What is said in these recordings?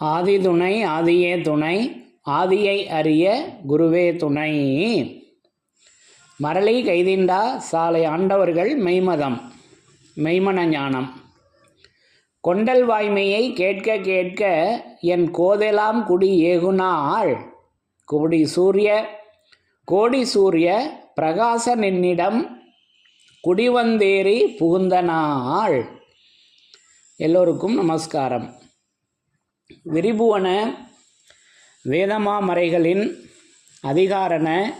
ஆதி துணை ஆதியே துணை ஆதியை அறிய குருவே துணை. மரளி கைதிண்டா சாலை ஆண்டவர்கள் மெய்மதம் மெய்மன ஞானம். கொண்டல் வாய்மையை கேட்க கேட்க என் கோதெலாம் குடி ஏகுனாள். கோடி சூரிய கோடி சூரிய பிரகாச நின்னிடம் குடிவந்தேறி புகுந்த நாள் எல்லோருக்கும் நமஸ்காரம். விரிபுவன வேதமாமறைகளின் அதிகாரண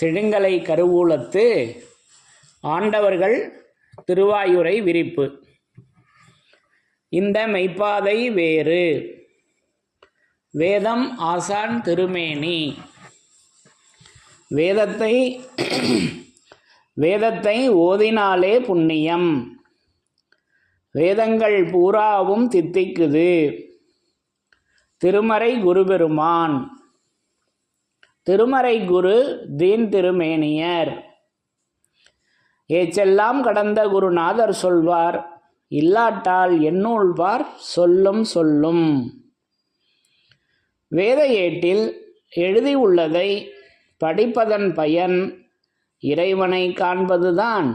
செழுங்கலை கருவூலத்து ஆண்டவர்கள் திருவாயுரை விரிப்பு. இந்த மெய்ப்பாதை வேறு. வேதம் ஆசான் திருமேனி. வேதத்தை வேதத்தை ஓதினாலே புண்ணியம். வேதங்கள் பூராவும் தித்திக்குது. திருமறை குருபெருமான். திருமறை குரு தீன் திருமேனியர். ஏச்செல்லாம் கடந்த குருநாதர் சொல்வார் இல்லாட்டால் என்னுள்வார் சொல்லும் சொல்லும். வேத ஏட்டில் எழுதியுள்ளதை படிப்பதன் பயன் இறைவனை காண்பதுதான்.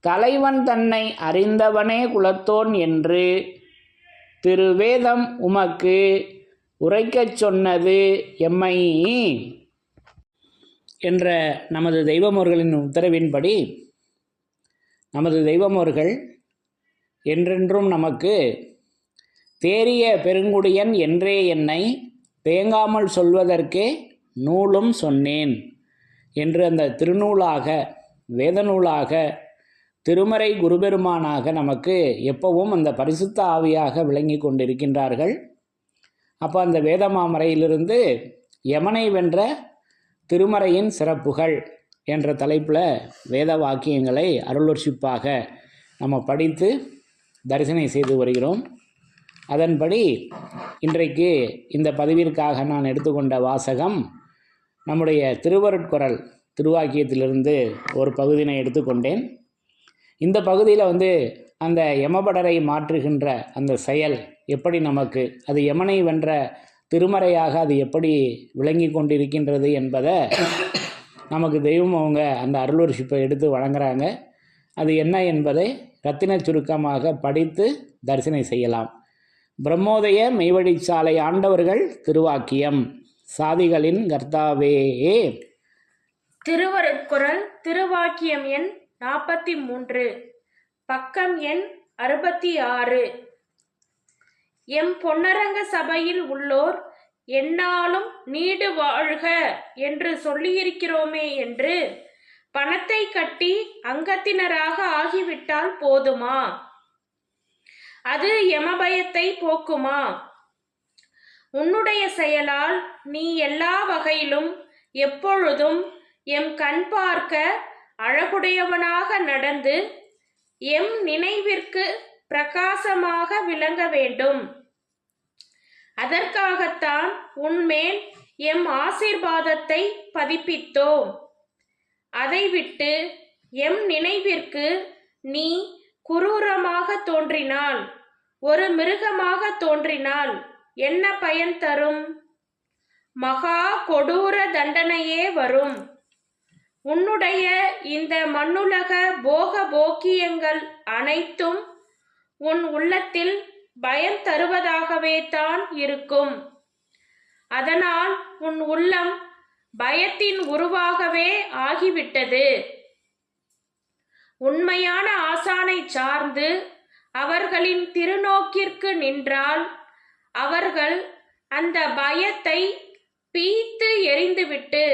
தலைவன் தன்னை அறிந்தவனே குலத்தோன் என்று திருவேதம் உமக்கு உரைக்கச் சொன்னது எம்மை? என்ற நமது தெய்வமோர்களின் உத்தரவின்படி நமது தெய்வமோர்கள் என்றென்றும் நமக்கு தேறிய பெருங்குடியன் என்றே என்னை தேங்காமல் சொல்வதற்கே நூலும் சொன்னேன் என்று அந்த திருநூலாக வேதநூலாக திருமறை குருபெருமானாக நமக்கு எப்பவும் அந்த பரிசுத்த ஆவியாக விளங்கி கொண்டிருக்கின்றார்கள். அப்போ அந்த வேதமாமறையிலிருந்து யமனை வென்ற திருமறையின் சிறப்புகள் என்ற தலைப்பில் வேத வாக்கியங்களை அருளொர்ஷிப்பாக நம்ம படித்து தரிசனை செய்து வருகிறோம். அதன்படி இன்றைக்கு இந்த பதிவிற்காக நான் எடுத்துக்கொண்ட வாசகம் நம்முடைய திருவருட்குரல் திருவாக்கியத்திலிருந்து ஒரு பகுதியினை எடுத்துக்கொண்டேன். இந்த பகுதியில் வந்து அந்த யமபடரை மாற்றுகின்ற அந்த செயல் எப்படி நமக்கு? அது யமனை வென்ற திருமறையாக அது எப்படி விளங்கி கொண்டிருக்கின்றது என்பதை நமக்கு தெய்வம் அவங்க அந்த அருளொர்ஷிப்பை எடுத்து வழங்குறாங்க. அது என்ன என்பதை ரத்தின சுருக்கமாக படித்து தரிசனை செய்யலாம். பிரம்மோதய மெய்வழிச்சாலை ஆண்டவர்கள் திருவாக்கியம். சாதிகளின் கர்த்தாவே. திருவருட்குரல் திருவாக்கியம் எண் நாற்பத்தி மூன்று. பக்கம் எண் அறுபத்தி ஆறு. எம் பொன்னரங்க சபையில் உள்ளோர் என்னாலும் நீடு வாழ்க என்று சொல்லியிருக்கிறோமே என்று பணத்தை கட்டி அங்கத்தினராக ஆகிவிட்டால் போதுமா? அது யமபயத்தை போக்குமா? உன்னுடைய செயலால் நீ எல்லா வகையிலும் எப்பொழுதும் எம் கண் பார்க்க அழகுடையவனாக நடந்து எம் நினைவிற்கு பிரகாசமாக விளங்க வேண்டும். அதற்காகத்தான் உன்மேல் எம் ஆசீர்வாதத்தை பதிப்பித்தோம். அதை விட்டு எம் நினைவிற்கு நீ குரூரமாக தோன்றினால் ஒரு மிருகமாக தோன்றினால் என்ன பயன் தரும்? மகா கொடூர தண்டனையே வரும். உன்னுடைய இந்த மண்ணுலக போக போக்கியங்கள் அனைத்தும் உன் உள்ளத்தில் பயம் தருவதாகவே தான் இருக்கும். அதனால் உன் உள்ளம் பயத்தின் உருவாகவே ஆகிவிட்டது. உண்மையான ஆசானை சார்ந்து அவர்களின் திருநோக்கிற்கு நின்றால் அவர்கள் அந்த பயத்தை பீத்து எறிந்துவிட்டு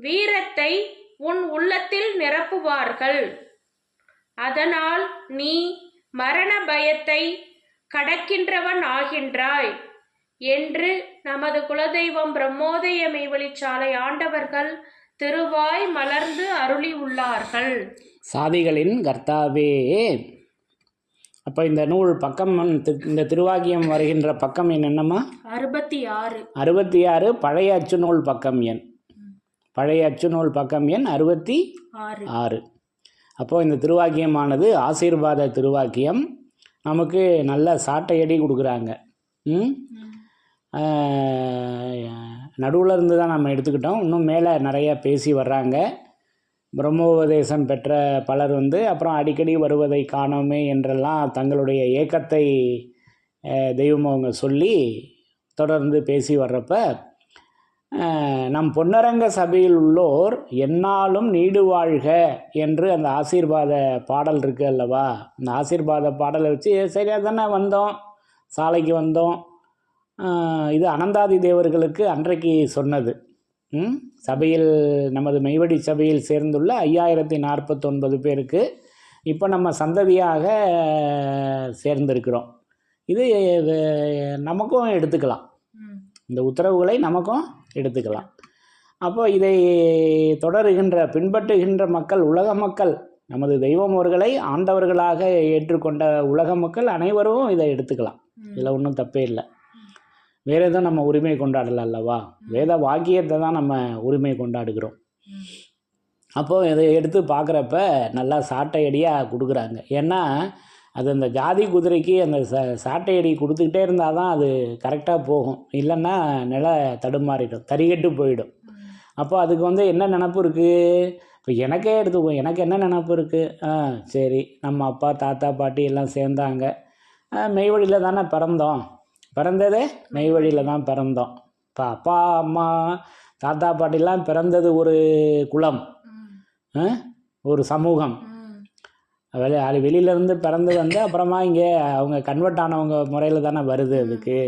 வீரத்தை உன் உள்ளத்தில் நிரப்புவார்கள். அதனால் நீ மரண பயத்தை கடக்கின்றவன் ஆகின்றாய் என்று நமது குலதெய்வம் பிரம்மோதய மெய்வழிச்சாலை ஆண்டவர்கள் திருவாய் மலர்ந்து அருளி உள்ளார்கள் சாதிகளின் கர்த்தாவே அப்போ இந்த நூல் பக்கம் இந்த திருவாக்கியம் வருகின்ற பக்கம் எண் என்னம்மா? அறுபத்தி ஆறு. அறுபத்தி ஆறு பழைய அச்சு நூல் பக்கம் எண் பழைய அச்சு நூல் பக்கம் எண் அறுபத்தி ஆறு. அப்போது இந்த திருவாக்கியமானது ஆசீர்வாத திருவாக்கியம். நமக்கு நல்ல சாட்டையடி கொடுக்குறாங்க. நடுவில் இருந்து தான் நம்ம எடுத்துக்கிட்டோம். இன்னும் மேலே நிறைய பேசி வர்றாங்க. பிரம்மோபதேசம் பெற்ற பலர் வந்து அப்புறம் அடிக்கடி வருவதை காணோமே என்றெல்லாம் தங்களுடைய ஏக்கத்தை தெய்வம் அவங்க சொல்லி தொடர்ந்து பேசி வர்றப்ப நம் பொன்னரங்க சபையில் உள்ளோர் எந்நாளும் நீடு வாழ்க என்று அந்த ஆசீர்வாத பாடல் இருக்கு அல்லவா? அந்த ஆசீர்வாத பாடலை வச்சு சரியாக தானே வந்தோம். சாலைக்கு வந்தோம். இது அனந்தாதி தேவர்களுக்கு அன்றைக்கு சொன்னது? சபையில் நமது மெய்வடி சபையில் சேர்ந்துள்ள ஐயாயிரத்தி நாற்பத்தொன்பது பேருக்கு இப்போ நம்ம சந்ததியாக சேர்ந்திருக்கிறோம். இது நமக்கும் எடுத்துக்கலாம். இந்த உத்தரவுகளை நமக்கும் எடுத்துக்கலாம். அப்போ இதை தொடருகின்ற பின்பற்றுகின்ற மக்கள் உலக மக்கள் நமது தெய்வம் அவர்களை ஆண்டவர்களாக ஏற்றுக்கொண்ட உலக மக்கள் அனைவரும் இதை எடுத்துக்கலாம். இதில் ஒன்றும் தப்பே இல்லை. வேறு எதுவும் நம்ம உரிமை கொண்டாடல அல்லவா? வேத வாக்கியத்தை தான் நம்ம உரிமை கொண்டாடுகிறோம். அப்போது இதை எடுத்து பார்க்குறப்ப நல்லா சாட்டையடியாக கொடுக்குறாங்க. ஏன்னா அது அந்த ஜாதி குதிரைக்கு அந்த ச சாட்டையடி கொடுத்துக்கிட்டே இருந்தால் தான் அது கரெக்டாக போகும். இல்லைன்னா நில தடுமாறிடும் தறிகட்டு போயிடும். அப்போ அதுக்கு வந்து என்ன நினப்பு இருக்குது இப்போ எனக்கே எடுத்துக்கோ எனக்கு என்ன நினப்பு இருக்குது ஆ சரி நம்ம அப்பா தாத்தா பாட்டி எல்லாம் சேர்ந்தாங்க. மெய்வழியில் தானே பிறந்தோம். பிறந்ததே மெய்வழியில் தான் பிறந்தோம். இப்போ அப்பா அம்மா தாத்தா பாட்டிலாம் பிறந்தது ஒரு குலம். ஆ? ஒரு சமூகம். வெளி அது வெளியிலேருந்து பிறந்து வந்து அப்புறமா இங்கே அவங்க கன்வெர்ட் ஆனவங்க முறையில் தானே வருது அதுக்கு.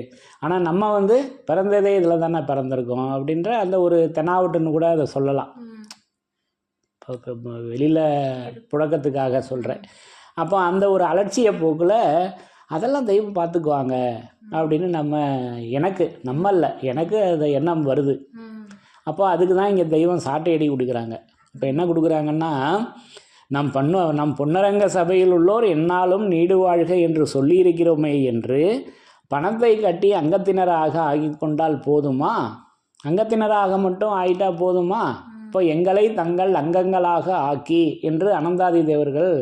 ஆனால் நம்ம வந்து பிறந்ததே இதில் தானே பிறந்திருக்கோம் அப்படின்ற அந்த ஒரு தெனாவட்டுன்னு கூட அதை சொல்லலாம். இப்போ வெளியில் புழக்கத்துக்காக சொல்கிறேன் அப்போ அந்த ஒரு அலட்சிய போக்கில் அதெல்லாம் தெய்வம் பார்த்துக்குவாங்க அப்படின்னு நம்ம எனக்கு நம்மல்ல எனக்கு அந்த எண்ணம் வருது. அப்போ அதுக்கு தான் இங்கே தெய்வம் சாட்டையடி கொடுக்குறாங்க. இப்போ என்ன கொடுக்குறாங்கன்னா நம் பண்ண நம் பொன்னரங்க சபையில் உள்ளோர் என்னாலும் நீடு வாழ்க என்று சொல்லியிருக்கிறோமே என்று பணத்தை கட்டி அங்கத்தினராக ஆகி கொண்டால் போதுமா? அங்கத்தினராக மட்டும் ஆயிட்டா போதுமா? இப்போ எங்களை தங்கள் அங்கங்களாக ஆக்கி என்று அனந்தாதி தேவர்கள்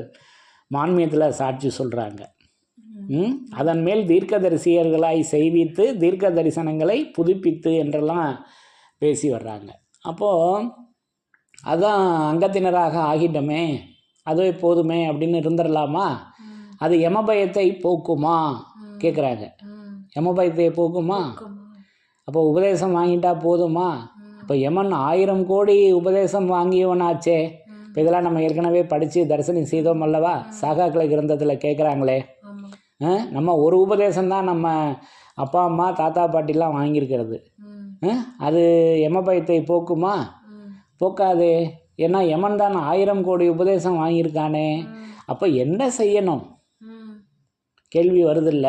மான்மியத்தில் சாட்சி சொல்கிறாங்க ம்? அதன் மேல் தீர்க்கதரிசியர்களாய் செய்வித்து தீர்க்க தரிசனங்களை புதுப்பித்து என்றெல்லாம் பேசி வர்றாங்க. அப்போது அதான் அங்கத்தினராக ஆகிட்டோமே. அதுவே போதுமே அப்படின்னு இருந்துடலாமா அது யமபயத்தை போக்குமா? கேட்குறாங்க யமபயத்தை போக்குமா? அப்போ உபதேசம் வாங்கிட்டா போதுமா? இப்போ யமன் ஆயிரம் கோடி உபதேசம் வாங்கியவனாச்சே. இப்போ இதெல்லாம் நம்ம ஏற்கனவே படித்து தரிசனம் செய்தோம் அல்லவா? சாகாக்களை கிரந்தத்தில் கேட்குறாங்களே ஆ? நம்ம ஒரு உபதேசம் தான் நம்ம அப்பா அம்மா தாத்தா பாட்டிலாம் வாங்கியிருக்கிறது? அது யமபயத்தை போக்குமா? போக்காதே. ஏன்னா யமன் தான் ஆயிரம் கோடி உபதேசம் வாங்கியிருக்கானே. அப்போ என்ன செய்யணும்? கேள்வி வருதில்ல.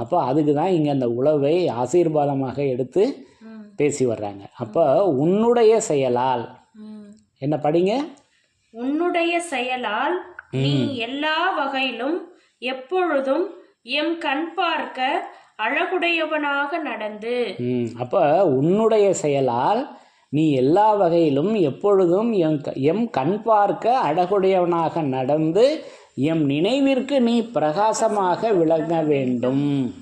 அப்போ அதுக்கு தான் இங்கே அந்த உழவை ஆசீர்வாதமாக எடுத்து பேசி வர்றாங்க. அப்போ உன்னுடைய செயலால் என்ன படிங்க? உன்னுடைய செயலால் நீ எல்லா வகையிலும் எப்பொழுதும் எம் கண் பார்க்க அழகுடையவனாக நடந்து. அப்போ உன்னுடைய செயலால் நீ எல்லா வகையிலும் எப்பொழுதும் எம் க- எம் கண் பார்க்க அழகுடையவனாக நடந்து எம் நினைவிற்கு நீ பிரகாசமாக விளங்க வேண்டும்.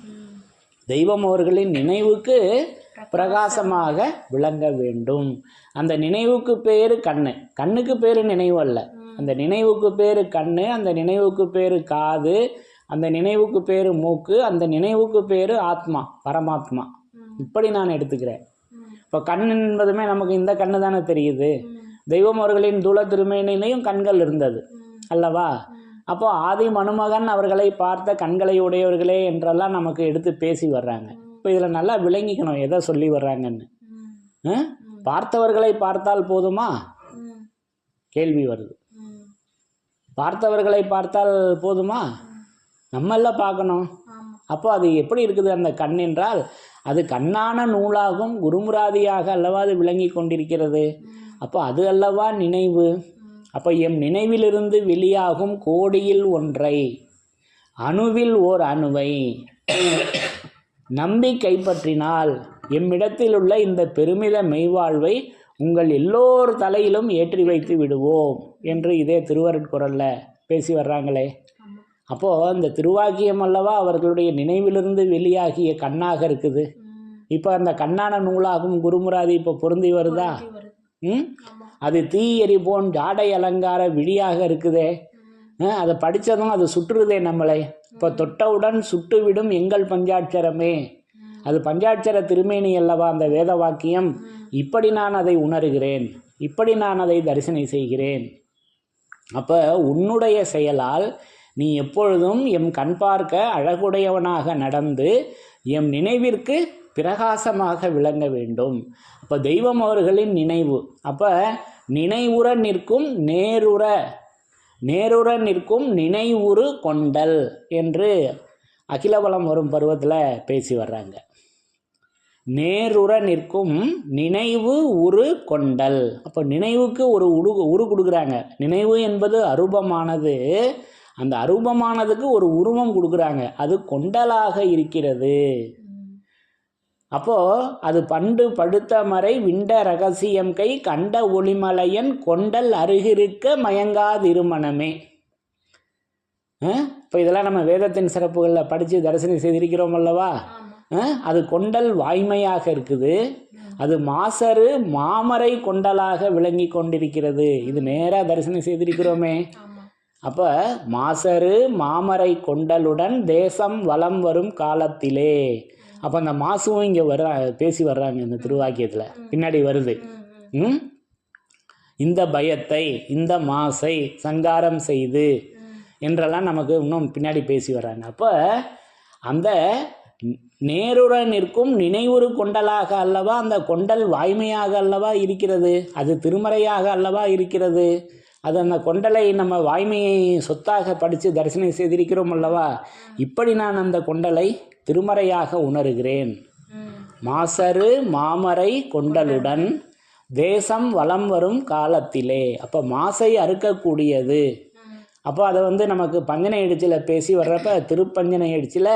தெய்வம் அவர்களின் நினைவுக்கு பிரகாசமாக விளங்க வேண்டும். அந்த நினைவுக்கு பேரு கண்ணு. கண்ணுக்கு பேரு நினைவு அல்ல. அந்த நினைவுக்கு பேர் கண்ணு அந்த நினைவுக்கு பேர் காது அந்த நினைவுக்கு பேர் மூக்கு அந்த நினைவுக்கு பேர் ஆத்மா பரமாத்மா. இப்படி நான் எடுத்துக்கிறேன். இப்போ கண் என்பதுமே நமக்கு இந்த கண்ணு தானே தெரியுது. தெய்வம் அவர்களின் தூள திருமேனிலையும் கண்கள் இருந்தது. அல்லவா? அப்போ ஆதி மனுமகன் அவர்களை பார்த்த கண்களை உடையவர்களே என்றெல்லாம் நமக்கு எடுத்து பேசி வர்றாங்க. இப்போ இதில் நல்லா விளங்கிக்கணும் எதை சொல்லி வர்றாங்கன்னு? பார்த்தவர்களை பார்த்தால் போதுமா? கேள்வி வருது. பார்த்தவர்களை பார்த்தால் போதுமா? நம்மெல்லாம் பார்க்கணும். அப்போ அது எப்படி இருக்குது அந்த கண் என்றால் அது கண்ணான நூலாகும் குருமுராதியாக அல்லவா அது விளங்கி கொண்டிருக்கிறது. அப்போ அது அல்லவா நினைவு? அப்போ எம் நினைவிலிருந்து வெளியாகும் கோடியில் ஒன்றை அணுவில் ஓர் அணுவை நம்பி கைப்பற்றினால் எம்மிடத்தில் உள்ள இந்த பெருமித மெய்வாழ்வை உங்கள் எல்லோர் தலையிலும் ஏற்றி வைத்து விடுவோம் என்று இதே திருவருட்குரலில் பேசி வர்றாங்களே. அப்போது இந்த திருவாக்கியம் அல்லவா அவர்களுடைய நினைவிலிருந்து வெளியாகிய கண்ணாக இருக்குது. இப்போ அந்த கண்ணான நூலாகும் குருமுராதி இப்போ பொருந்தி வருதா. ம். அது தீ எரிபோன் ஜாடை அலங்கார விழியாக இருக்குதே. அதை படித்ததும் அது சுற்றுதே நம்மளை. இப்போ தொட்டவுடன் சுட்டுவிடும் எங்கள் பஞ்சாட்சரமே. அது பஞ்சாட்சர திருமேனி அல்லவா அந்த வேத வாக்கியம். இப்படி நான் அதை உணர்கிறேன். இப்படி நான் அதை தரிசனை செய்கிறேன். அப்போ உன்னுடைய செயலால் நீ எப்பொழுதும் எம் கண் பார்க்க அழகுடையவனாக நடந்து எம் நினைவிற்கு பிரகாசமாக விளங்க வேண்டும். அப்போ தெய்வம் அவர்களின் நினைவு. அப்போ நினைவுற நிற்கும் நேருற. நேருற நிற்கும் நினைவுறு கொண்டல் என்று அகிலவலம் வரும் பருவத்தில் பேசி வர்றாங்க. நேருற நிற்கும் நினைவு உரு கொண்டல். அப்போ நினைவுக்கு ஒரு உரு உரு கொடுக்குறாங்க. நினைவு என்பது அரூபமானது. அந்த அரூபமானதுக்கு ஒரு உருவம் கொடுக்குறாங்க. அது கொண்டலாக இருக்கிறது. அப்போது அது பண்டு படுத்த மறை விண்ட ரகசியம் கை கண்ட ஒளிமலையன் கொண்டல் அருகிருக்க மயங்காதிருமணமே இப்போ இதெல்லாம் நம்ம வேதத்தின் சிறப்புகளில் படித்து தரிசனம் செய்திருக்கிறோம் அல்லவா? ஆ, அது கொண்டல் வாய்மையாக இருக்குது. அது மாசரு மாமரை கொண்டலாக விளங்கி கொண்டிருக்கிறது. இது நேராக தரிசனம் செய்திருக்கிறோமே. அப்போ மாசரு மாமரை கொண்டலுடன் தேசம் வலம் வரும் காலத்திலே. அப்போ அந்த மாசுவும் இங்கே வர பேசி வர்றாங்க இந்த திருவாக்கியத்தில். பின்னாடி வருது. ம். இந்த பயத்தை இந்த மாசை சங்காரம் செய்து. என்றெல்லாம் நமக்கு இன்னும் பின்னாடி பேசி வர்றாங்க. அப்போ அந்த நேருற நிற்கும் நினைவுறு கொண்டலாக அல்லவா அந்த கொண்டல் வாய்மையாக அல்லவா இருக்கிறது? அது திருமறையாக அல்லவா இருக்கிறது? அது அந்த கொண்டலை நம்ம வாய்மையை சொத்தாக படித்து தரிசனம் செய்திருக்கிறோம் அல்லவா? இப்படி நான் அந்த கொண்டலை திருமறையாக உணர்கிறேன். மாசரு மாமரை கொண்டலுடன் தேசம் வலம் வரும் காலத்திலே. அப்போ மாசை அறுக்கக்கூடியது. அப்போ அதை வந்து நமக்கு பஞ்சனை இடிச்சில் பேசி வர்றப்ப திருப்பஞ்சனை இடிச்சில்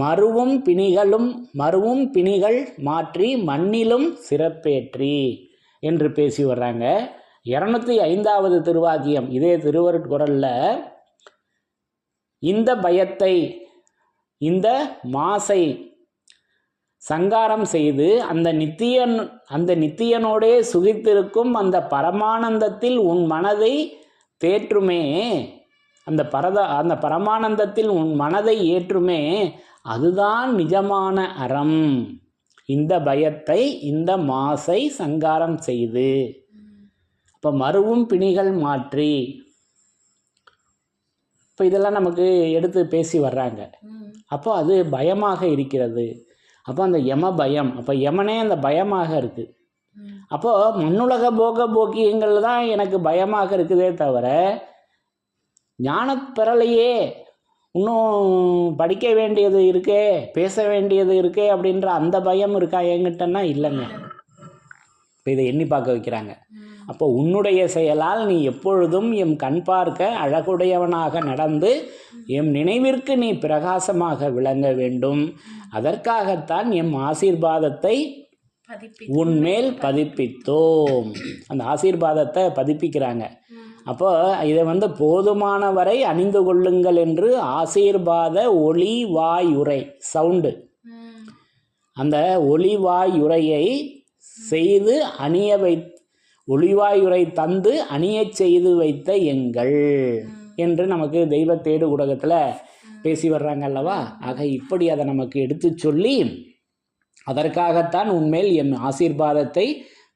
மருவும் பிணிகளும் மருவும் பிணிகள் மாற்றி மண்ணிலும் சிறப்பேற்றி என்று பேசி வர்றாங்க. இரநூத்தி ஐந்தாவது திருவாக்கியம். இதே திருவருட்குரலில் இந்த பயத்தை இந்த மாசை சங்காரம் செய்து அந்த நித்தியன் அந்த நித்தியனோடே சுகித்திருக்கும் அந்த பரமானந்தத்தில் உன் மனதை தேற்றுமே. அந்த பரத அந்த பரமானந்தத்தில் உன் மனதை ஏற்றுமே. அதுதான் நிஜமான அறம். இந்த பயத்தை இந்த மாசை சங்காரம் செய்து. இப்போ மருவும் பிணிகள் மாற்றி. இப்போ இதெல்லாம் நமக்கு எடுத்து பேசி வர்றாங்க. அப்போ அது பயமாக இருக்கிறது. அப்போ அந்த யம பயம் அப்போ யமனே அந்த பயமாக இருக்குது அப்போது மண்ணுலக போக போக்கியங்கள் தான் எனக்கு பயமாக இருக்குதே தவிர ஞானப் பெறலையே இன்னும் படிக்க வேண்டியது இருக்கே பேச வேண்டியது இருக்கே அப்படின்ற அந்த பயம் இருக்கா என்கிட்டன்னா இல்லைங்க. இப்போ இதை எண்ணி பார்க்க வைக்கிறாங்க. அப்போ உன்னுடைய செயலால் நீ எப்பொழுதும் எம் கண் பார்க்க அழகுடையவனாக நடந்து எம் நினைவிற்கு நீ பிரகாசமாக விளங்க வேண்டும் அதற்காகத்தான் எம் ஆசீர்வாதத்தை உன்மேல் பதிப்பித்தோம் அந்த ஆசீர்வாதத்தை பதிப்பிக்கிறாங்க. அப்போ இதை வந்து போதுமான வரை அணிந்து கொள்ளுங்கள் என்று ஆசீர்வாத ஒளி வாயுரை சவுண்டு. அந்த ஒளிவாயுரையை செய்து அணிய வை ஒளிவாயுரை தந்து அணியச் செய்து வைத்த எங்கள் என்று நமக்கு தெய்வ தேடு ஊடகத்தில் பேசி வர்றாங்க அல்லவா ஆக இப்படி அதை நமக்கு எடுத்துச் சொல்லி அதற்காகத்தான் உண்மையில் எம் ஆசீர்வாதத்தை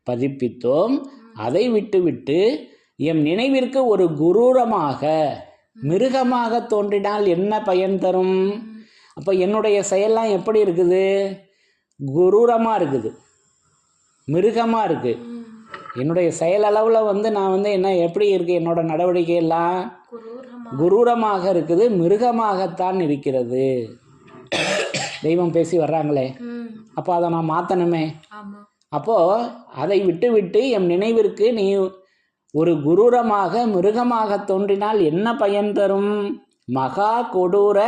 பதிப்பித்தோம். அதை விட்டுவிட்டு எம் நினைவிற்கு ஒரு குரூரமாக மிருகமாக தோன்றினால் என்ன பயன் தரும்? அப்போ என்னுடைய செயல்லாம் எப்படி இருக்குது? குரூரமாக இருக்குது. மிருகமாக இருக்குது. என்னுடைய செயலளவில் வந்து நான் வந்து என்ன எப்படி இருக்குது என்னோட நடவடிக்கை எல்லாம் குரூரமா குரூரமாக இருக்குது மிருகமாகத்தான் இருக்கிறது. தெய்வம் பேசி வர்றாங்களே. அப்போ அதை நான் மாற்றணுமே அப்போது அதை விட்டு விட்டு எம் நினைவிற்கு நீ ஒரு குரூரமாக மிருகமாக தோன்றினால் என்ன பயன் தரும்? மகா கொடூர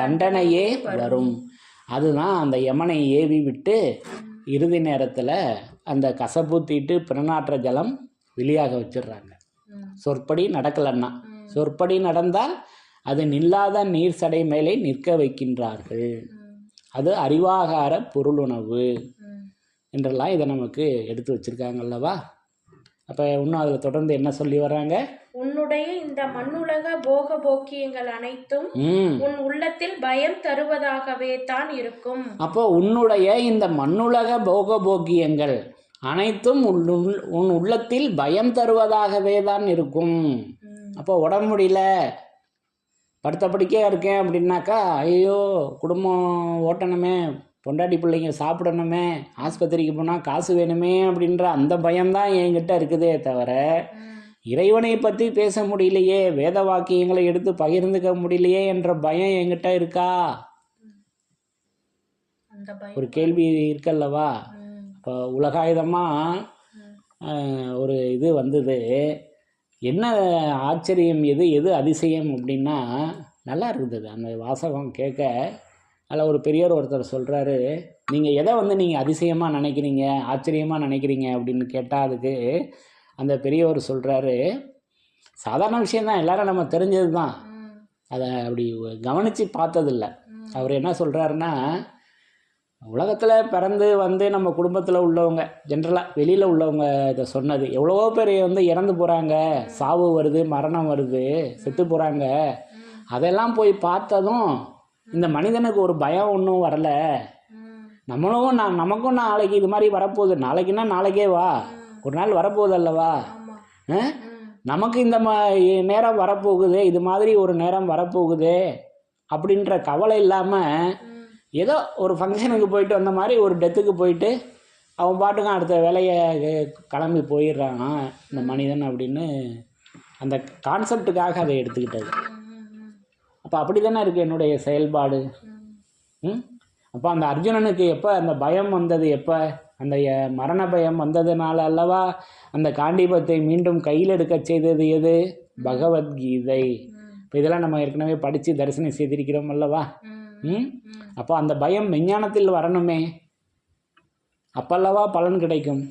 தண்டனையே வரும். அதுதான் அந்த யமனை ஏவி விட்டு இறுதி நேரத்தில் அந்த கசப்பு தீட்டு பிறநாற்ற ஜலம் வெளியாக வச்சிடுறாங்க. சொற்படி நடக்கலன்னா. சொற்படி நடந்தால் அது நில்லாத நீர் சடை மேலே நிற்க வைக்கின்றார்கள். அது அறிவாகார பொருளுணவு. என்றெல்லாம் இதை நமக்கு எடுத்து வச்சிருக்காங்க அல்லவா? அப்போ இன்னும் அதில் தொடர்ந்து என்ன சொல்லி வர்றாங்க? உன்னுடைய இந்த மண்ணுலக போக போக்கியங்கள் அனைத்தும் உன் உள்ளத்தில் பயம் தருவதாகவே தான் இருக்கும். அப்போ உன்னுடைய இந்த மண்ணுலக போகபோக்கியங்கள் அனைத்தும் உன் உள்- உன் உள்ளத்தில் பயம் தருவதாகவே தான் இருக்கும். அப்போ உடம்பு முடியல. படுத்த படுக்கையாக இருக்கேன் அப்படின்னாக்கா ஐயோ குடும்பம் ஓட்டணுமே பொண்டாட்டி பிள்ளைங்க சாப்பிடணுமே ஆஸ்பத்திரிக்கு போனால் காசு வேணுமே அப்படின்ற அந்த பயம்தான் என்கிட்ட இருக்குதே தவிர. இறைவனை பற்றி பேச முடியலையே வேத வாக்கியங்களை எடுத்து பகிர்ந்துக்க முடியலையே என்ற பயம் என்கிட்ட இருக்கா? ஒரு கேள்வி இருக்கல்லவா? இப்போ உலகாயுதமாக ஒரு இது வந்தது. என்ன ஆச்சரியம் எது எது அதிசயம் அப்படின்னா நல்லா இருந்தது. அந்த வாசகம் கேட்க அதில் ஒரு பெரியவர் ஒருத்தர் சொல்கிறாரு நீங்கள் எதை வந்து நீங்கள் அதிசயமாக நினைக்கிறீங்க ஆச்சரியமாக நினைக்கிறீங்க? அப்படின்னு கேட்டால் அதுக்கு அந்த பெரியவர் சொல்கிறாரு சாதாரண விஷயந்தான் எல்லாரும் நம்ம தெரிஞ்சது தான் அதை அப்படி கவனித்து பார்த்ததில்ல. அவர் என்ன சொல்கிறாருன்னா உலகத்தில் பிறந்து வந்து நம்ம குடும்பத்தில் உள்ளவங்க ஜென்ரலாக வெளியில் உள்ளவங்க இதை சொன்னது. எவ்வளவோ பேர் வந்து இறந்து போகிறாங்க சாவு வருது மரணம் வருது செத்து போகிறாங்க அதெல்லாம் போய் பார்த்ததும் இந்த மனிதனுக்கு ஒரு பயம் ஒன்றும் வரல. நம்மளும் நான் நமக்கும் நாளைக்கு இது மாதிரி வரப்போகுது. நாளைக்குன்னா நாளைக்கே வா. ஒரு நாள் வரப்போகுது அல்லவா? நமக்கு இந்த ம நேரம் வரப்போகுது இது மாதிரி ஒரு நேரம் வரப்போகுது அப்படின்ற கவலை இல்லாமல் ஏதோ ஒரு ஃபங்க்ஷனுக்கு போயிட்டு வந்த மாதிரி ஒரு டெத்துக்கு போயிட்டு அவன் பாட்டுக்கும் அடுத்த வேலையை கிளம்பி போயிடுறான். இந்த மனிதன் அப்படின்னு அந்த கான்செப்டுக்காக அதை எடுத்துக்கிட்டது. அப்போ அப்படி தானே இருக்குது என்னுடைய செயல்பாடு? ம். அப்போ அந்த அர்ஜுனனுக்கு எப்போ அந்த பயம் வந்தது எப்போ? அந்த மரண பயம் வந்ததுனால அல்லவா அந்த காண்டிபத்தை மீண்டும் கையில் எடுக்க செய்தது எது? பகவத்கீதை. இப்போ இதெல்லாம் நம்ம ஏற்கனவே படித்து தரிசனம் செய்திருக்கிறோம் அல்லவா? ம், அப்போ அந்த பயம் விஞ்ஞானத்தில் வரணுமே. அப்பல்லவா பலன் கிடைக்கும்.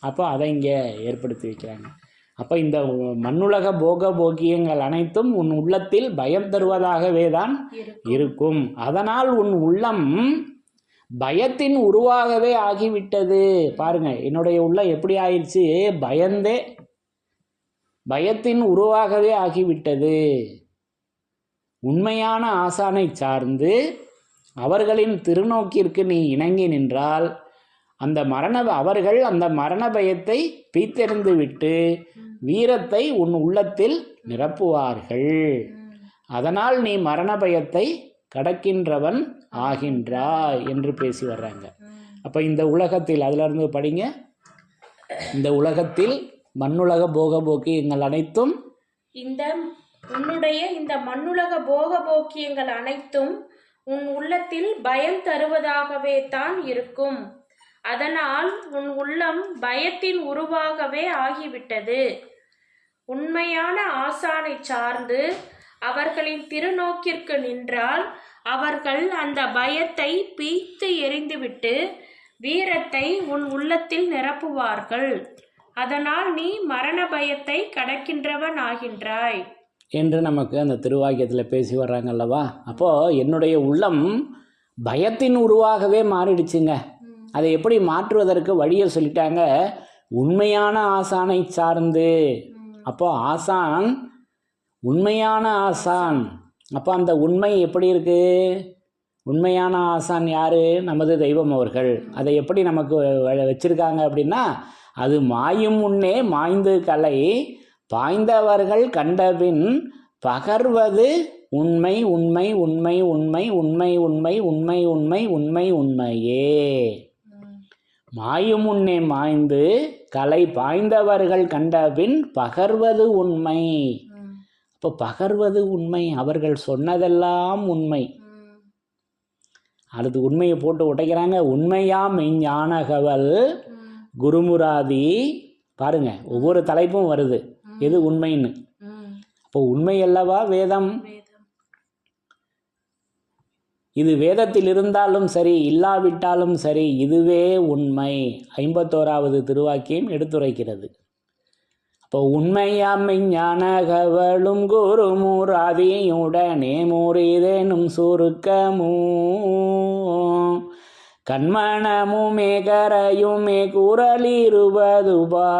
அப்போ அதை இங்கே ஏற்படுத்தி வைக்கிறாங்க. அப்போ இந்த மண்ணுலக போக போக்கியங்கள் அனைத்தும் உன் உள்ளத்தில் பயம் தருவதாகவே தான் இருக்கும். இருக்கும். அதனால் உன் உள்ளம் பயத்தின் உருவாகவே ஆகிவிட்டது. பாருங்க என்னுடைய உள்ளம் எப்படி ஆயிடுச்சு? பயந்தே பயத்தின் உருவாகவே ஆகிவிட்டது. உண்மையான ஆசானை சார்ந்து அவர்களின் திருநோக்கிற்கு நீ இணங்கி நின்றால் அந்த மரண அவர்கள் அந்த மரண பயத்தை பீத்தெறிந்து விட்டு வீரத்தை உன் உள்ளத்தில் நிரப்புவார்கள். அதனால் நீ மரண பயத்தை கடக்கின்றவன் ஆகின்றாய் என்று பேசி வர்றாங்க. அப்போ இந்த உலகத்தில் அதிலிருந்து படிங்க. இந்த உலகத்தில் மண்ணுலக போக போக்கியங்கள் அனைத்தும் இந்த உன்னுடைய இந்த மண்ணுலக போக போக்கியங்கள் அனைத்தும் உன் உள்ளத்தில் பயம் தருவதாகவே தான் இருக்கும். அதனால் உன் உள்ளம் பயத்தின் உருவாகவே ஆகிவிட்டது. உண்மையான ஆசானை சார்ந்து அவர்களின் திருநோக்கிற்கு நின்றால் அவர்கள் அந்த பயத்தை பீத்து எறிந்துவிட்டு வீரத்தை உன் உள்ளத்தில் நிரப்புவார்கள். அதனால் நீ மரண பயத்தை கடக்கின்றவன் ஆகின்றாய் என்று நமக்கு அந்த திருவாக்கியத்தில் பேசி வர்றாங்க அல்லவா அப்போது என்னுடைய உள்ளம் பயத்தின் உருவாகவே மாறிடுச்சுங்க. அதை எப்படி மாற்றுவதற்கு வழியை சொல்லிட்டாங்க? உண்மையான ஆசானை சார்ந்து. அப்போ ஆசான் உண்மையான ஆசான். அப்போ அந்த உண்மை எப்படி இருக்குது உண்மையான ஆசான் யார்? நமது தெய்வம் அவர்கள். அதை எப்படி நமக்கு வ- அப்படின்னா அது மாயும் முன்னே மாய்ந்து கலை பாய்ந்தவர்கள் கண்டபின் பகர்வது உண்மை உண்மை உண்மை உண்மை உண்மை உண்மை உண்மை உண்மை உண்மை உண்மையே. மாயும் உன்னே மாய்ந்து கலை பாய்ந்தவர்கள் கண்டபின் பகர்வது உண்மை. அப்போ பகர்வது உண்மை அவர்கள் சொன்னதெல்லாம் உண்மை. அடுத்து உண்மையை போட்டு உடைக்கிறாங்க. உண்மையா மெய்ஞானகவல் குருமுராதி. பாருங்க ஒவ்வொரு தலைப்பும் வருது. எது உண்மைன்னு? அப்போ உண்மை அல்லவா வேதம்? இது வேதத்தில் இருந்தாலும் சரி இல்லாவிட்டாலும் சரி இதுவே உண்மை. ஐம்பத்தோராவது திருவாக்கியம் எடுத்துரைக்கிறது. அப்போ உண்மையாம் மெஞ்ஞானகவளும் குருமூராதியுடனே மூறிதேனும் சுருக்கமூ கண்மணமுமே கரையுமே குரலிருபதுபா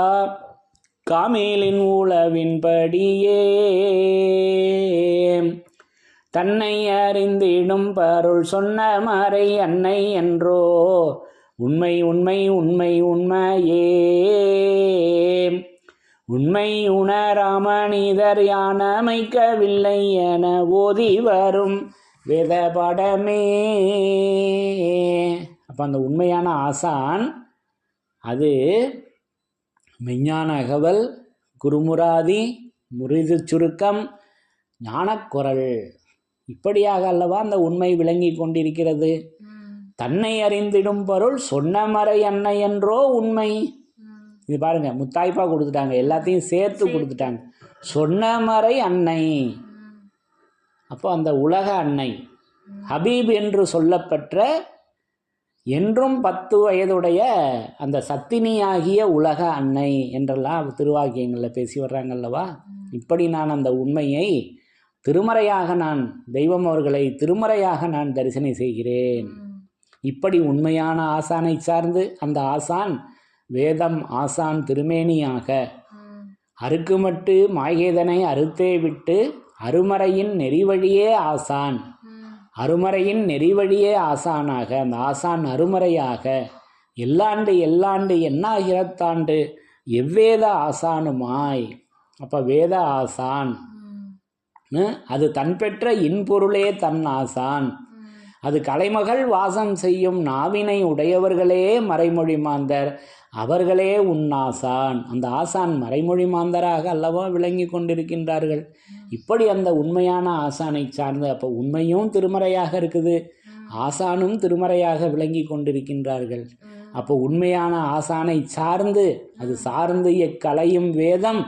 காமேலின் உளவின்படியே. தன்னை அறிந்திடும் பருள் சொன்ன மறை அன்னை என்றோ உண்மை உண்மை உண்மை உண்மையே. உண்மை உணராமனிதர் யானமைக்கவில்லை என ஓதி வரும் வேத படமே அப்போ அந்த உண்மையான ஆசான் அது மெஞ்ஞான அகவல் குருமுராதி முறிது சுருக்கம் ஞானக்குரல். இப்படியாக அல்லவா அந்த உண்மை விளங்கி கொண்டிருக்கிறது? தன்னை அறிந்திடும் பொருள் சொன்ன மறை அன்னை என்றோ உண்மை. இது பாருங்க முத்தாய்ப்பா கொடுத்துட்டாங்க எல்லாத்தையும் சேர்த்து கொடுத்துட்டாங்க. சொன்ன மறை அன்னை. அப்போ அந்த உலக அன்னை ஹபீப் என்று சொல்லப்பெற்ற என்றும் பத்து வயதுடைய அந்த சத்தினியாகிய உலக அன்னை என்றெல்லாம் திருவாக்கியங்களில் பேசி வர்றாங்கல்லவா? இப்படி நான் அந்த உண்மையை திருமறையாக நான் தெய்வம் அவர்களை திருமறையாக நான் தரிசனை செய்கிறேன். இப்படி உண்மையான ஆசானை சார்ந்து அந்த ஆசான் வேதம் ஆசான் திருமேனியாக அறுக்குமட்டு மாய்கேதனை அறுத்தே விட்டு அருமறையின் நெறிவழியே ஆசான். அருமறையின் நெறிவழியே ஆசானாக. அந்த ஆசான் அருமறையாக. எல்லாண்டு எல்லாண்டு என்னாகிறத்தாண்டு எவ்வேத ஆசானுமாய். அப்போ வேத ஆசான். அது தன் பெற்ற இன்பொருளே தன் ஆசான். அது கலைமகள் வாசம் செய்யும் நாவினை உடையவர்களே மறைமொழி மாந்தர். அவர்களே உன்னாசான் அந்த ஆசான் மறைமொழி மாந்தராக அல்லவா விளங்கி கொண்டிருக்கின்றார்கள்? இப்படி அந்த உண்மையான ஆசானை சார்ந்து அப்போ உண்மையும் திருமறையாக இருக்குது. ஆசானும் திருமறையாக விளங்கி கொண்டிருக்கின்றார்கள். அப்போ உண்மையான ஆசானை சார்ந்து அது சார்ந்து எக்கலையும் வேதம்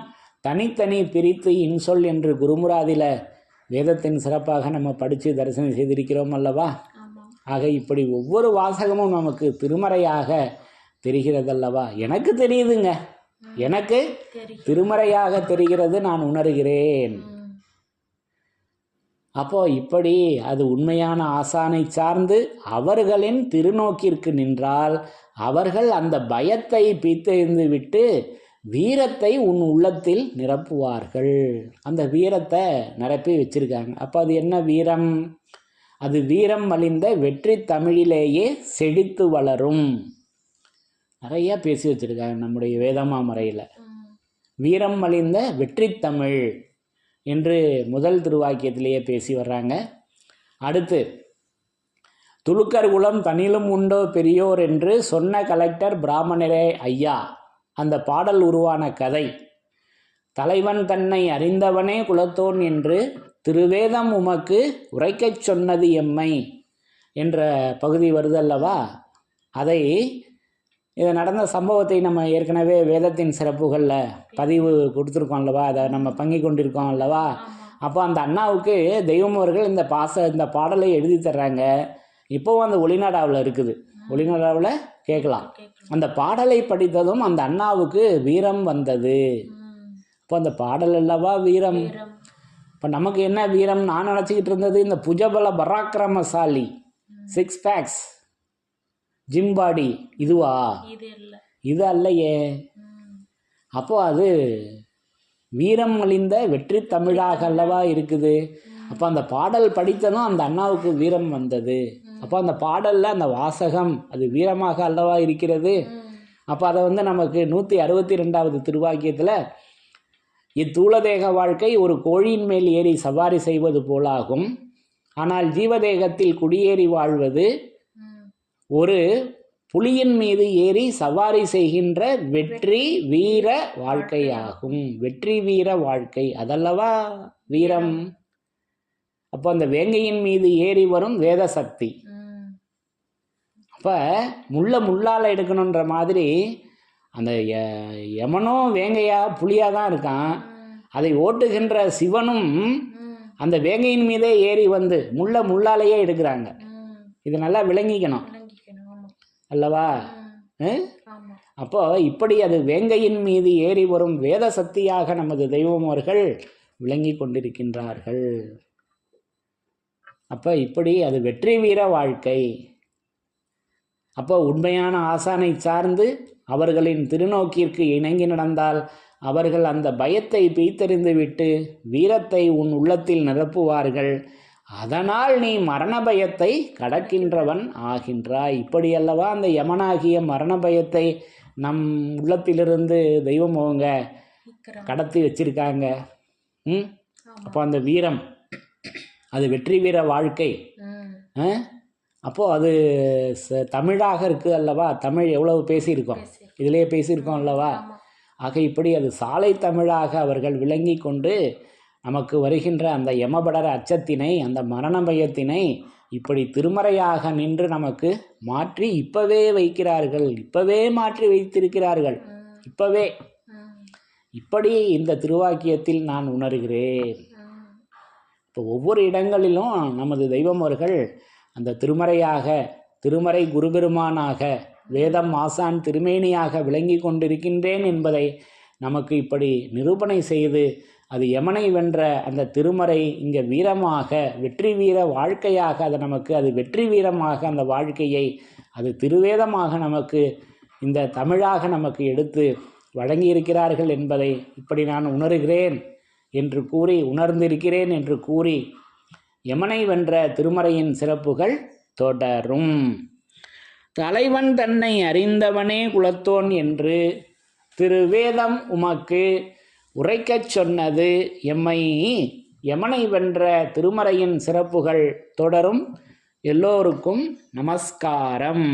தனித்தனி பிரித்து இன்சொல் என்று குருமுராதில வேதத்தின் சிறப்பாக நம்ம படித்து தரிசனம் செய்திருக்கிறோம் அல்லவா? ஆக இப்படி ஒவ்வொரு வாசகமும் நமக்கு திருமறையாக தெரிகிறதல்லவா? எனக்கு தெரியுதுங்க. எனக்கு திருமறையாக தெரிகிறது நான் உணர்கிறேன். அப்போ இப்படி அது உண்மையான ஆசானை சார்ந்து அவர்களின் திருநோக்கிற்கு நின்றால் அவர்கள் அந்த பயத்தை பீத்தெறிந்து விட்டு வீரத்தை உன் உள்ளத்தில் நிரப்புவார்கள். அந்த வீரத்தை நிரப்பி வச்சிருக்காங்க. அப்போ அது என்ன வீரம்? அது வீரம் மலிந்த வெற்றி தமிழிலேயே செழித்து வளரும். நிறைய பேசி வச்சிருக்காங்க நம்முடைய வேதமா முறையில். வீரம் மலிந்த வெற்றி தமிழ் என்று முதல் திருவாக்கியத்திலேயே பேசி வர்றாங்க. அடுத்து துலுக்கர் குலம் தனிலும் உண்டோ பெரியோர் என்று சொன்ன கலெக்டர் பிராமணரே ஐயா. அந்த பாடல் உருவான கதை. தலைவன் தன்னை அறிந்தவனே குலத்தோன் என்று திருவேதம் உமக்கு உரைக்கச் சொன்னது எம்மை என்ற பகுதி வருதல்லவா அதை இது நடந்த சம்பவத்தை நம்ம ஏற்கனவே வேதத்தின் சிறப்புகளில் பதிவு கொடுத்துருக்கோம் அல்லவா? அதை நம்ம பங்கி கொண்டிருக்கோம் அல்லவா? அப்போ அந்த அண்ணாவுக்கு தெய்வம் அவர்கள் இந்த பாச இந்த பாடலை எழுதி தர்றாங்க. இப்போவும் அந்த ஒளிநாடாவில் இருக்குது. ஒளிநாடாவில் கேட்கலாம். அந்த பாடலை படித்ததும் அந்த அண்ணாவுக்கு வீரம் வந்தது. இப்போ அந்த பாடல் அல்லவா வீரம்? இப்போ நமக்கு என்ன வீரம்? நான் நினச்சிக்கிட்டு இருந்தது இந்த புஜபல பராக்கிரமசாலி. சிக்ஸ் பேக்ஸ் ஜிம் பாடி இதுவா? இது அல்லையே. அப்போ அது வீரம் அழிந்த வெற்றி தமிழாக அல்லவா இருக்குது? அப்போ அந்த பாடல் படித்ததும் அந்த அண்ணாவுக்கு வீரம் வந்தது. அப்போ அந்த பாடலில் அந்த வாசகம் அது வீரமாக அல்லவா இருக்கிறது? அப்போ அதை வந்து நமக்கு நூற்றி அறுபத்தி ரெண்டாவது திருவாக்கியத்தில் இத்தூளதேக வாழ்க்கை ஒரு கோழியின் மேல் ஏறி சவாரி செய்வது போலாகும். ஆனால் ஜீவதேகத்தில் குடியேறி வாழ்வது ஒரு புலியின் மீது ஏறி சவாரி செய்கின்ற வெற்றி வீர வாழ்க்கையாகும். வெற்றி வீர வாழ்க்கை அதல்லவா? வீரம். அப்போ அந்த வேங்கையின் மீது ஏறி வரும் வேத சக்தி அப்போ முள்ள முள்ளால் எடுக்கணுன்ற மாதிரி அந்த ய- யமனும் வேங்கையா புலியாக தான் இருக்கான். அதை ஓட்டுகின்ற சிவனும் அந்த வேங்கையின் மீதே ஏறி வந்து முள்ள முள்ளாலேயே எடுக்கிறாங்க. இது நல்லா விளங்கிக்கணும். அல்லவா? அப்போ இப்படி அது வேங்கையின் மீது ஏறி வரும் வேத சக்தியாக நமது தெய்வம் அவர்கள் விளங்கி கொண்டிருக்கின்றார்கள். அப்போ இப்படி அது வெற்றி வீர வாழ்க்கை. அப்போ உண்மையான ஆசானை சார்ந்து அவர்களின் திருநோக்கிற்கு இணங்கி நடந்தால் அவர்கள் அந்த பயத்தை பீத்தறிந்து விட்டு வீரத்தை உன் உள்ளத்தில் நிரப்புவார்கள். அதனால் நீ மரண பயத்தை கடக்கின்றவன் ஆகின்றாய். இப்படியல்லவா அந்த யமனாகிய மரண பயத்தை நம் உள்ளத்திலிருந்து தெய்வம் அவங்க கடத்தி வச்சிருக்காங்க. ம்? அப்போ அந்த வீரம் அது வெற்றி வீர வாழ்க்கை. ம் ஆ? அப்போ அது ச- தமிழாக இருக்கு அல்லவா? தமிழ் எவ்வளவு பேசியிருக்கோம். பேசி இதிலேயே பேசியிருக்கோம் அல்லவா? ஆக இப்படி அது சாலை தமிழாக அவர்கள் விளங்கி கொண்டு நமக்கு வருகின்ற அந்த யமபடர அச்சத்தினை அந்த மரண பயத்தினை இப்படி திருமறையாக நின்று நமக்கு மாற்றி இப்பவே வைக்கிறார்கள். இப்பவே மாற்றி வைத்திருக்கிறார்கள். இப்பவே. இப்படி இந்த திருவாக்கியத்தில் நான் உணர்கிறேன். இப்போ ஒவ்வொரு இடங்களிலும் நமது தெய்வம் அவர்கள் அந்த திருமறையாக திருமறை குருபெருமானாக வேதம் ஆசான் திருமேனியாக விளங்கி கொண்டிருக்கின்றேன் என்பதை நமக்கு இப்படி நிரூபணை செய்து அது யமனை வென்ற அந்த திருமறை இங்கே வீரமாக வெற்றி வீர வாழ்க்கையாக அது நமக்கு அது வெற்றி வீரமாக அந்த வாழ்க்கையை அது திருவேதமாக நமக்கு இந்த தமிழாக நமக்கு எடுத்து வழங்கியிருக்கிறார்கள் என்பதை இப்படி நான் உணர்கிறேன் என்று கூறி உணர்ந்திருக்கிறேன் என்று கூறி யமனை வென்ற திருமறையின் சிறப்புகள் தொடரும். தலைவன் தன்னை அறிந்தவனே குலத்தோன் என்று திருவேதம் உமக்கு உரைக்கச் சொன்னது எம்மை யமனை வென்ற திருமறையின் சிறப்புகள் தொடரும். எல்லோருக்கும் நமஸ்காரம்.